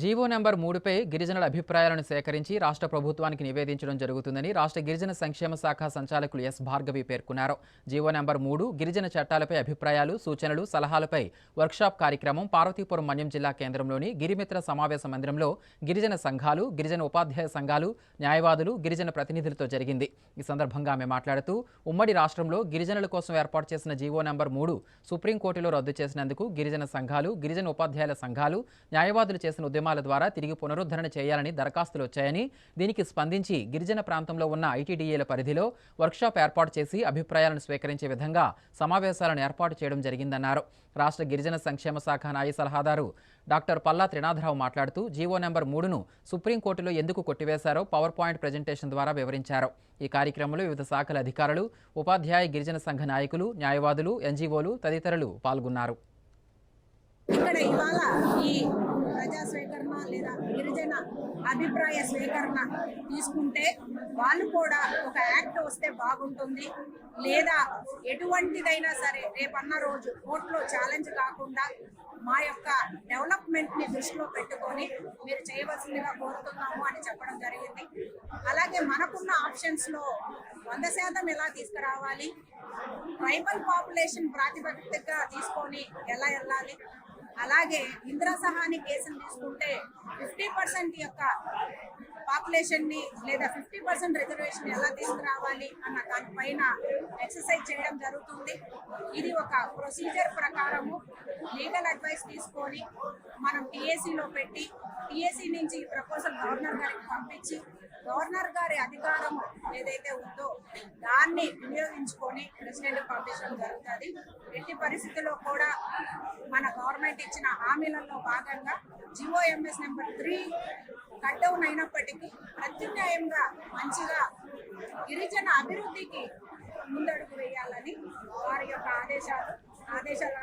GO number మూడుపై గిరిజనుల అభిప్రాయాలను సేకరించి రాష్ట్ర ప్రభుత్వానికి నివేదించడం జరుగుతుందని రాష్ట్ర గిరిజన సంక్షేమ శాఖ సంచాలకులు ఎస్. భార్గవి పేర్కొన్నారు. జీవో నెంబర్ మూడు గిరిజన చట్టాలపై అభిప్రాయాలు సూచనలు సలహాలపై వర్క్షాప్ కార్యక్రమం పార్వతీపురం మన్యం జిల్లా కేంద్రంలోని గిరిమిత్ర సమావేశ మందిరంలో గిరిజన సంఘాలు గిరిజన ఉపాధ్యాయ సంఘాలు న్యాయవాదులు గిరిజన ప్రతినిధులతో జరిగింది. ఈ సందర్భంగా ఆమె మాట్లాడుతూ ఉమ్మడి రాష్ట్రంలో గిరిజనుల కోసం ఏర్పాటు చేసిన జీవో నెంబర్ మూడు సుప్రీంకోర్టులో రద్దు చేసినందుకు గిరిజన సంఘాలు గిరిజన ఉపాధ్యాయుల సంఘాలు న్యాయవాదులు చేసిన ఉద్యమం ఉద్యమాల ద్వారా తిరిగి పునరుద్ధరణ చేయాలని దరఖాస్తులు వచ్చాయని దీనికి స్పందించి గిరిజన ప్రాంతంలో ఉన్న ఐటీడీఏల పరిధిలో వర్క్షాప్ ఏర్పాటు చేసి అభిప్రాయాలను స్వీకరించే విధంగా సమావేశాలను ఏర్పాటు చేయడం జరిగిందన్నారు. రాష్ట్ర గిరిజన సంక్షేమ శాఖ నాయ సలహాదారు డాక్టర్ పల్లా త్రినాథరావు మాట్లాడుతూ జీవో నెంబర్ మూడును సుప్రీంకోర్టులో ఎందుకు కొట్టివేశారో పవర్ పాయింట్ ప్రజెంటేషన్ ద్వారా వివరించారు. ఈ కార్యక్రమంలో వివిధ శాఖల అధికారులు ఉపాధ్యాయ గిరిజన సంఘ నాయకులు న్యాయవాదులు ఎన్జీఓలు తదితరులు పాల్గొన్నారు. ఇక్కడ ఇవాళ ఈ లేదా గిరిజన అభిప్రాయ స్వీకరణ తీసుకుంటే వాళ్ళు కూడా ఒక యాక్ట్ వస్తే బాగుంటుంది. లేదా ఎటువంటిదైనా సరే రేపన్న రోజు కోర్టులో ఛాలెంజ్ కాకుండా మా యొక్క డెవలప్మెంట్ని దృష్టిలో పెట్టుకొని మీరు చేయవలసిందిగా కోరుతున్నాము అని చెప్పడం జరిగింది. అలాగే మనకున్న ఆప్షన్స్లో వంద శాతం ఎలా తీసుకురావాలి? ట్రైబల్ పాపులేషన్ ప్రాతిపదికగా తీసుకొని ఎలా వెళ్ళాలి? అలాగే ఇందిరా సహాని కేసులు తీసుకుంటే ఫిఫ్టీ పర్సెంట్ యొక్క పాపులేషన్ని లేదా ఫిఫ్టీ పర్సెంట్ రిజర్వేషన్ ఎలా తీసుకురావాలి అన్న దానిపైన ఎక్సర్సైజ్ చేయడం జరుగుతుంది. ఇది ఒక ప్రొసీజర్ ప్రకారము. లీగల్ అడ్వైస్ తీసుకొని మనం టీఏసీలో పెట్టి టీఏసీ నుంచి ఈ ప్రపోజల్ గవర్నర్ గారికి పంపించి గవర్నర్ గారి అధికారం ఏదైతే ఉందో దాన్ని వినియోగించుకొని ప్రెసిడెంట్ పంపించడం జరుగుతుంది. ఎట్టి పరిస్థితుల్లో కూడా మన గవర్నమెంట్ ఇచ్చిన హామీలలో భాగంగా G O M S number three cut down అయినప్పటికీ ప్రత్యామ్నాయంగా మంచిగా గిరిజన అభివృద్ధికి ముందడుగు వేయాలని వారి యొక్క ఆదేశాలు